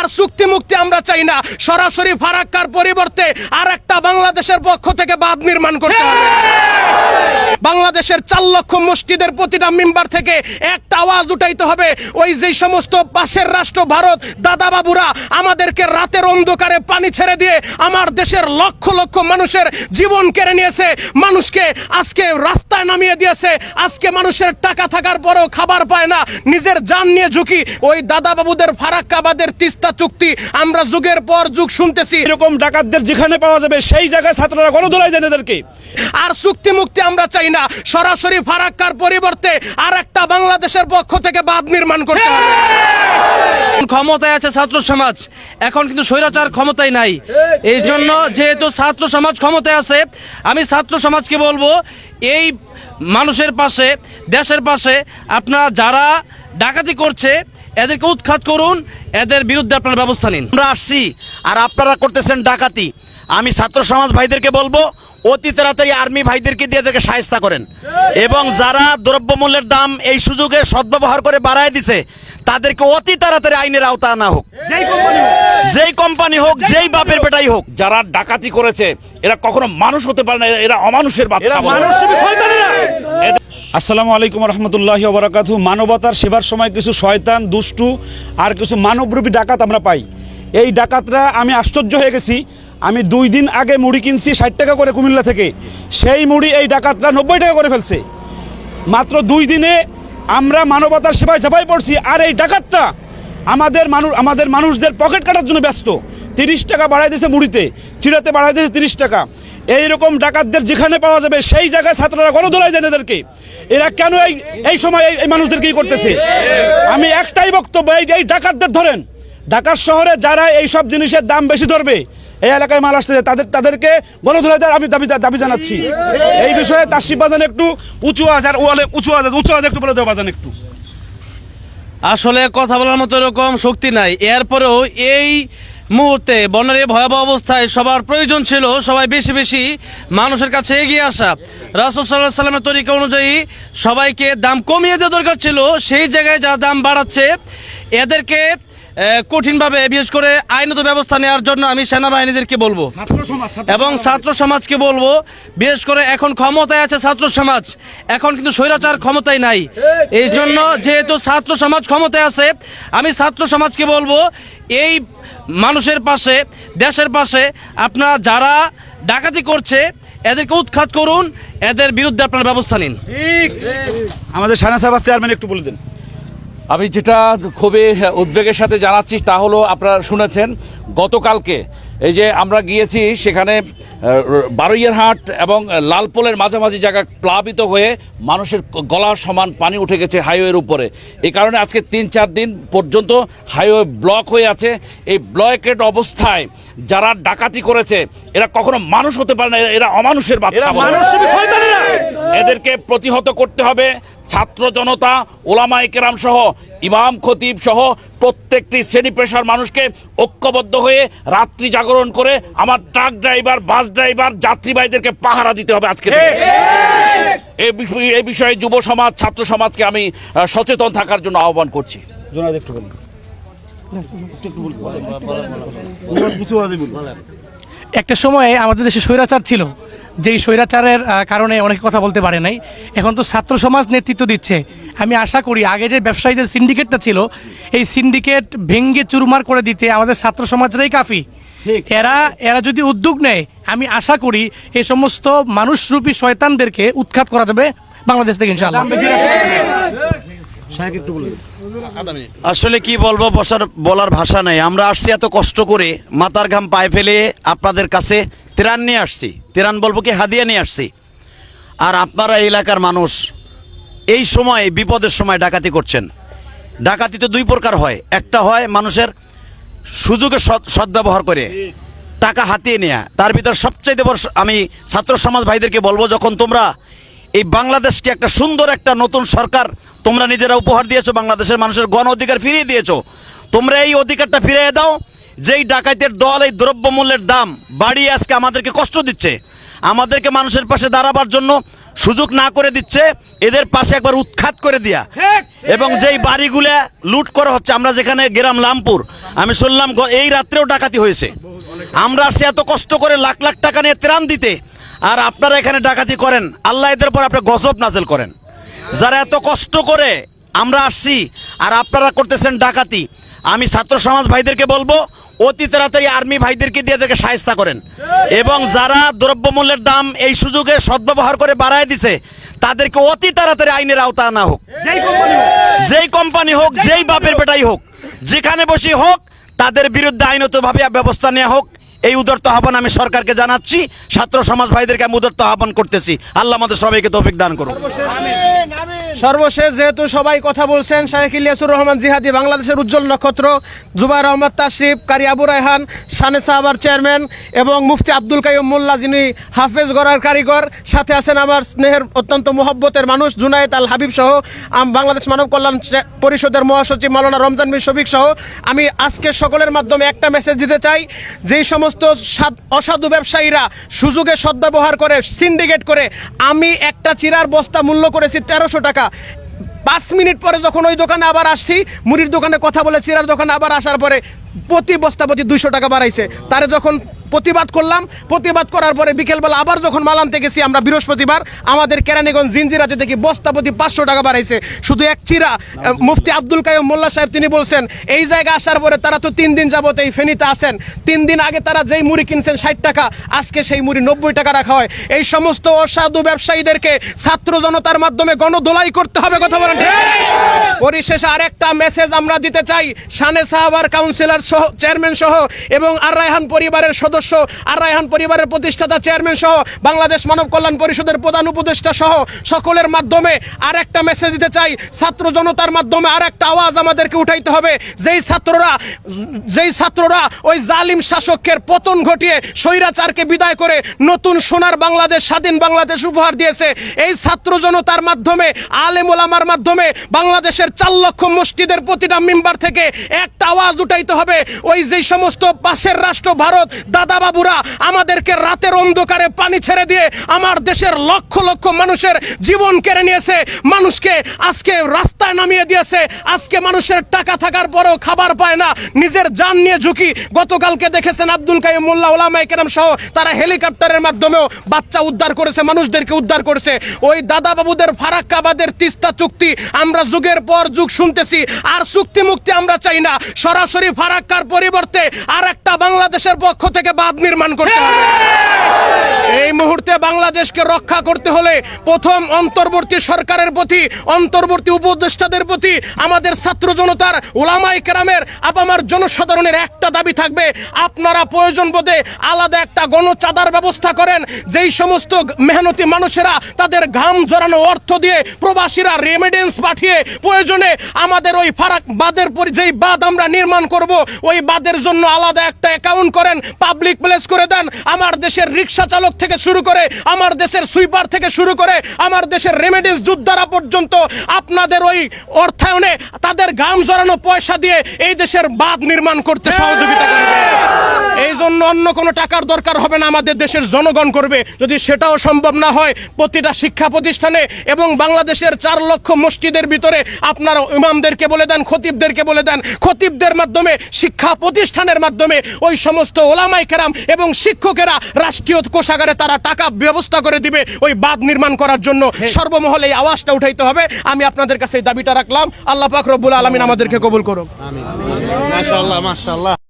আর চুক্তি মুক্তি আমরা চাই না। সরাসরি ফারাক্কার পরিবর্তে আর একটা বাংলাদেশের পক্ষ থেকে বাঁধ নির্মাণ করতে হবে। বাংলাদেশের চার লক্ষ মসজিদের প্রতিটা মেম্বার থেকে একটা আওয়াজ উঠাইতে হবে। ওই যে সমস্ত পাশের রাষ্ট্র ভারত দাদা বাবুরা আমাদেরকে রাতের অন্ধকারে পানি ছেড়ে দিয়ে আমার দেশের লক্ষ লক্ষ মানুষের জীবন কেড়ে নিয়েছে। মানুষকে আজকে রাস্তায় নামিয়ে দিয়েছে। আজকে মানুষের টাকা থাকার পরেও খাবার পায় না। নিজের জান নিয়ে ঝুঁকি। ওই দাদা বাবুদের ফারাক্কাবাদের তিস্তা চুক্তি। আমরা যুগের পর যুগ শুনতেছি। এরকম ডাকাতদের যেখানে পাওয়া যাবে সেই জায়গায় ছাত্ররা গণদোলাই দেন এদেরকে। আর চুক্তি মুক্তি আমরা চাই না সরাসরি ফারাক্কার পরিবর্তে আর একটা বাংলাদেশের পক্ষ থেকে বাঁধ নির্মাণ করতে হবে। ক্ষমতায় আছে ছাত্র সমাজ। এখন কিন্তু স্বৈরাচার ক্ষমতায় নাই। এই জন্য যেহেতু ছাত্র সমাজ ক্ষমতায় আছে আমি ছাত্র সমাজকে বলব এই মানুষের পাশে দেশের পাশে আপনারা যারা ডাকাতি করছে এদেরকে উৎখাত করুন এদের বিরুদ্ধে আপনারা ব্যবস্থা নিন। আমরা আসছি আর আপনারা করতেছেন ডাকাতি। আমি ছাত্র সমাজ ভাইদেরকে বলব অতি তাড়াতাড়ি আর্মি ভাইদেরকে দিয়ে এদেরকে সাহেস্তা করেন। এবং যারা দ্রব্যমূল্যের দাম এই সুযোগে সদ্ব্যবহার করে বাড়ায় দিছে তাদেরকে অতি তাড়াতাড়ি আইনের আওতা আনা হোক। যেই কোম্পানি হোক। যেই বাপের বেটাই হোক। যারা ডাকাতি করেছে এরা কখনো মানুষ হতে পারে না এরা- এরা অমানুষের বাচ্চা। আসসালামু আলাইকুম রহমতুল্লাহ বরাকাতু মানবতার সেবার সময় কিছু শয়তান দুষ্টু আর কিছু মানবরূপী ডাকাত আমরা পাই। এই ডাকাতরা আমি আশ্চর্য হয়ে গেছি। আমি দুই দিন আগে মুড়ি কিনছি ষাট টাকা করে কুমিল্লা থেকে। সেই মুড়ি এই ডাকাতরা নব্বই টাকা করে ফেলছে। মাত্র দুই দিনে আমরা মানবতার সেবায় ঝাঁপাই পড়ছি। আর এই ডাকাতটা আমাদের মানুষ আমাদের মানুষদের পকেট কাটার জন্য ব্যস্ত। তিরিশ টাকা বাড়াই দিয়েছে মুড়িতে। চিড়াতে বাড়াই দিয়েছে তিরিশ টাকা। এইরকম ডাকাতদের যেখানে পাওয়া যাবে, সেই জায়গায় ছাত্ররা গণদোলাই দেন এদেরকে। এরা কেন এই এই সময় এই- এই মানুষদেরকে ই করতেছে? আমি একটাই বক্তব্য, এই এই ডাকাতদের ধরেন। ঢাকার শহরে যারা এই সব জিনিসের দাম বেশি ধরবে এই এলাকায় মাল আসতেছে, তাদের, তাদেরকে গণধোলাই আমি দাবি দাবি জানাচ্ছি। এই বিষয়ে তাসিফ বাজান একটু উঁচু আওয়াজ আর ওয়ালে উঁচু আওয়াজ উঁচু আওয়াজ একটু বলে দেওয়া বাজান একটু। আসলে কথা বলার মতো এরকম শক্তি নাই। এরপরেও এই মুহূর্তে বন্যার এই ভয়াবহ অবস্থায় সবার প্রয়োজন ছিল সবাই বেশি বেশি মানুষের কাছে এগিয়ে আসা। রাসুল সাল্লাহ সাল্লামের তরিকা অনুযায়ী সবাইকে দাম কমিয়ে দেওয়া দরকার ছিল। সেই জায়গায় যারা দাম বাড়াচ্ছে, এদেরকে কঠিনভাবে বিশেষ করে আইনত ব্যবস্থা নেওয়ার জন্য আমি সেনাবাহিনীদেরকে বলব। এবং ছাত্র সমাজকে বলব বিশেষ করে এখন ক্ষমতায় আছে ছাত্র সমাজ। এখন কিন্তু স্বৈরাচার ক্ষমতায় নাই। এই জন্য যেহেতু ছাত্র সমাজ ক্ষমতায় আছে আমি ছাত্র সমাজকে বলব এই মানুষের পাশে দেশের পাশে আপনারা যারা ডাকাতি করছে এদেরকে উৎখাত করুন এদের বিরুদ্ধে আপনারা ব্যবস্থা নিন। আমাদের সানা সাহেব চেয়ারম্যান একটু বলে দেন। আমি যেটা খুবই উদ্বেগের সাথে জানাচ্ছি তা হলো আপনারা শুনেছেন গতকালকে এই যে আমরা গিয়েছি সেখানে বারুইয়ার হাট এবং লালপোলের মাঝামাঝি জায়গা প্লাবিত হয়ে মানুষের গলার সমান পানি উঠে গেছে হাইওয়ের উপরে। এই কারণে আজকে তিন চার দিন পর্যন্ত হাইওয়ে ব্লক হয়ে আছে। এই ব্লকেট অবস্থায় যারা ডাকাতি করেছে এরা কখনো মানুষ হতে পারে না এরা- অমানুষের বাচ্চা। এদেরকে প্রতিহত করতে হবে ছাত্র জনতা ওলামাই কেরাম সহ ইমাম খতিব সহ প্রত্যেকটি শ্রেণি পেশার মানুষকে ঐক্যবদ্ধ হয়ে রাত্রি জাগরণ করে আমার ট্রাক ড্রাইভার বাস ড্রাইভার যাত্রীবাহীদেরকে পাহারা দিতে হবে আজকে। এই বিষয়ে- এই যুব সমাজ ছাত্র সমাজকে আমি সচেতন থাকার জন্য আহ্বান করছি। একটা সময়ে আমাদের দেশে স্বৈরাচার ছিল। যেই স্বৈরাচারের কারণে অনেকে কথা বলতে পারে নাই। এখন তো ছাত্র সমাজ নেতৃত্ব দিচ্ছে। আমি আশা করি আগে যে ব্যবসায়ীদের সিন্ডিকেটটা ছিল এই সিন্ডিকেট ভেঙ্গে চুরমার করে দিতে আমাদের ছাত্র সমাজরাই কাফি। এরা এরা যদি উদ্যোগ নেয় আমি আশা করি এই সমস্ত মানুষরূপী শয়তানদেরকে উৎখাত করা যাবে বাংলাদেশ থেকে ইনশাআল্লাহ। আসলে কি বলব বসার বলার ভাষা নাই। আমরা আসছি এত কষ্ট করে মাথার ঘাম পায়ে ফেলে আপনাদের কাছে ত্রাণ নিয়ে আসছি। ত্রাণ বলব কি হাদিয়া নিয়ে আসছি। আর আপনারা এলাকার মানুষ, এই সময় বিপদের সময় ডাকাতি করছেন। ডাকাতি তো দুই প্রকার হয়। একটা হয় মানুষের সুযোগে সৎ সদ্ব্যবহার করে, টাকা হাতিয়ে নেয়া। তার ভিতর সবচাইতে বড় আমি ছাত্র সমাজ ভাইদেরকে বলব, যখন তোমরা এই বাংলাদেশকে একটা সুন্দর একটা নতুন সরকার তোমরা নিজেরা উপহার দিয়েছ, বাংলাদেশের মানুষের গণ অধিকার ফিরিয়ে দিয়েছ, তোমরা এই অধিকারটা ফিরিয়ে দাও যেই ডাকাইতের দল এই দ্রব্যমূল্যের দাম বাড়িয়ে আজকে আমাদেরকে কষ্ট দিচ্ছে আমাদেরকে মানুষের পাশে দাঁড়াবার জন্য সুযোগ না করে দিচ্ছে এদের পাশে একবার উৎখাত করে দিয়া। এবং যেই বাড়িগুলা লুট করা হচ্ছে আমরা যেখানে গেরাম লামপুর আমি শুনলাম এই রাত্রেও ডাকাতি হয়েছে। আমরা আসছি এত কষ্ট করে লাখ লাখ টাকা নিয়ে ত্রাণ দিতে আর আপনারা এখানে ডাকাতি করেন। আল্লাহ এদের পর আপনার গজব নাজেল করেন। যারা এত কষ্ট করে আমরা আসছি আর আপনারা করতেছেন ডাকাতি আমি ছাত্র সমাজ ভাইদেরকে বলব অতি তাড়াতাড়ি আর্মি ভাইদেরকে দিয়ে এদেরকে সাহায্য করেন। এবং যারা দ্রব্যমূল্যের দাম এই সুযোগে সদ্ব্যবহার করে বাড়ায় দিছে তাদেরকে অতি তাড়াতাড়ি আইনের আওতা আনা হোক। যেই কোম্পানি হোক। যেই বাপের বেটাই হোক যেখানে বসে হোক তাদের বিরুদ্ধে আইনতভাবে ব্যবস্থা নেওয়া হোক। এই উদারত আহ্বান আমি সরকারকে জানাচ্ছি ছাত্র সমাজ ভাইদেরকে আমি উদারত আহ্বান করতেছি। আল্লাহ আমাদের সবাইকে তৌফিক দান করুন। সর্বশেষ যেহেতু সবাই কথা বলছেন শাহেখ ইলিয়াসুর রহমান জিহাদি বাংলাদেশের উজ্জ্বল নক্ষত্র, জুবাইর আহমদ তাশরিফ, কারি আবু রায়হান, শানে সাহাবার চেয়ারম্যান এবং মুফতি আব্দুল কাইম মোল্লা যিনি হাফেজ গড়ার কারিগর, সাথে আছেন আমার স্নেহের অত্যন্ত মোহব্বতের মানুষ জুনায়েদ আল হাবিব সহ বাংলাদেশ মানব কল্যাণ পরিষদের মহাসচিব মাওলানা রমজান মির শফিক সহ। আমি আজকে সকলের মাধ্যমে একটা মেসেজ দিতে চাই, যেই সমস্ত অসাধু ব্যবসায়ীরা সুযোগে সদ্ব্যবহার করে সিন্ডিকেট করে, আমি একটা চিরার বস্তা মূল্য করেছি তেরোশো টাকা পাঁচ মিনিট পরে যখন ওই দোকানে আবার আসছি, মুড়ির দোকানে কথা বলে, চিরার দোকানে আবার আসার পরে প্রতি বস্তা প্রতি দুইশো টাকা বাড়াইছে। তারে যখন প্রতিবাদ করলাম। প্রতিবাদ করার পরে বিকেলবেলা আবার যখন মাল আনতে গেছি আমরা বৃহস্পতিবার, আমাদের কেরানীগঞ্জ জিঞ্জিরাতে দেখি বস্তা প্রতি পাঁচশো টাকা বাড়াইছে। শুধু এক চিরা মুফতি আব্দুল কাইম মোল্লা সাহেব তিনি বলছেন, এই জায়গায় আসার পরে তারা তো তিন দিন যাবত এই ফেনীতে আসেন তিন দিন আগে তারা যেই মুড়ি কিনছেন ষাট টাকা, আজকে সেই মুড়ি নব্বই টাকা রাখা হয়। এই সমস্ত অসাধু ব্যবসায়ীদেরকে ছাত্র জনতার মাধ্যমে গণদোলাই করতে হবে কথা বলেন পরিশেষে আরেকটা মেসেজ আমরা দিতে চাই। শানে সাহাবার কাউন্সিলর সহ চেয়ারম্যান সহ এবং আর রায়হান পরিবারের সদস্য আর রায়হান পরিবারের প্রতিষ্ঠাতা চেয়ারম্যান সহ বাংলাদেশ মানব কল্যাণ পরিষদের প্রধান উপদেষ্টা সহ সকলের মাধ্যমে আর একটা মেসেজ দিতে চাই। ছাত্র জনতার মাধ্যমে আর একটা আওয়াজ আমাদেরকে উঠাইতে হবে। যেই ছাত্ররা যেই ছাত্ররা ওই জালিম শাসকের পতন ঘটিয়ে স্বৈরাচারকে বিদায় করে নতুন সোনার বাংলাদেশ, স্বাধীন বাংলাদেশ উপহার দিয়েছে, এই ছাত্র জনতার মাধ্যমে, আলেম ওলামার মাধ্যমে বাংলাদেশের চার লক্ষ মসজিদের প্রতিটা মেম্বার থেকে একটা আওয়াজ উঠাইতে হবে। ওই যে সমস্ত পাশের রাষ্ট্র ভারত দাদাবাবুরা, আমাদেরকে রাতের অন্ধকারে পানি ছেড়ে দিয়ে আমার দেশের লক্ষ লক্ষ মানুষের জীবন কেড়ে নিয়েছে। মানুষকে আজকে রাস্তায় নামিয়ে দিয়েছে। আজকে মানুষের টাকা থাকার পরেও খাবার পায় না। নিজের জান নিয়ে ঝুঁকি। গতকালকে দেখেছেন আব্দুল কাইম মোল্লা ওলামাই কেরাম সহ তারা হেলিকপ্টারের মাধ্যমেও বাচ্চা উদ্ধার করেছে, মানুষদেরকে উদ্ধার করেছে। ওই দাদা বাবুদের ফারাক্কাবাদের তিস্তা চুক্তি, আমরা যুগের পর যুগ শুনতেছি। আর চুক্তি মুক্তি আমরা চাই না। সরাসরি ফারাক্কার পরিবর্তে আর একটা বাংলাদেশের পক্ষ থেকে বাঁধ নির্মাণ করতে হবে। এই মুহূর্তে বাংলাদেশকে রক্ষা করতে হলে প্রথম অন্তর্বর্তী সরকারের প্রতি, অন্তর্বর্তী উপদেষ্টাদের প্রতি আমাদের ছাত্র জনতার ওলামাই কেরামের, আপামার জনসাধারণের একটা দাবি থাকবে। আপনারা প্রয়োজন বোধে আলাদা একটা গণচাঁদার ব্যবস্থা করেন। যেই সমস্ত মেহনতি মানুষেরা তাদের ঘাম জড়ানো অর্থ দিয়ে প্রবাসীরা রেমিডেন্স পাঠিয়ে প্রয়োজনে আমাদের ওই ফারাক পরি যেই বাঁধ আমরা নির্মাণ করব, ওই বাঁধের জন্য আলাদা একটা অ্যাকাউন্ট করেন। পাবলিক প্লেস করে দেন। আমার দেশের রিক্সা চালক থেকে শুরু করে, আমার দেশের সুইপার থেকে শুরু করে, আমার দেশের রেমেডিস যোদ্ধারা পর্যন্ত আপনাদের ওই অর্থায়নে তাদের গাম জড়ানো পয়সা দিয়ে এই দেশের বাঁধ নির্মাণ করতে সহযোগিতা করবে। এই জন্য অন্য কোনো টাকার দরকার হবে না আমাদের দেশের জনগণ করবে। যদি সেটাও সম্ভব না হয় প্রতিটা শিক্ষা প্রতিষ্ঠানে এবং বাংলাদেশের চার লক্ষ মসজিদের ভিতরে আপনারা ইমামদেরকে বলে দেন খতিবদেরকে বলে দেন খতিবদের মাধ্যমে শিক্ষা প্রতিষ্ঠানের মাধ্যমে ওই সমস্ত ওলামাই কেরাম এবং শিক্ষকেরা রাষ্ট্রীয় কোষাগারে তারা টাকা ব্যবস্থা করে দিবে ওই বাঁধ নির্মাণ করার জন্য। সর্বমহলে এই আওয়াজটা উঠাইতে হবে। আমি আপনাদের কাছে এই দাবিটা রাখলাম। আল্লাহ পাক রব্বুল আলমিন আমাদেরকে কবুল করুক। মাশাআল্লাহ মাশাআল্লাহ।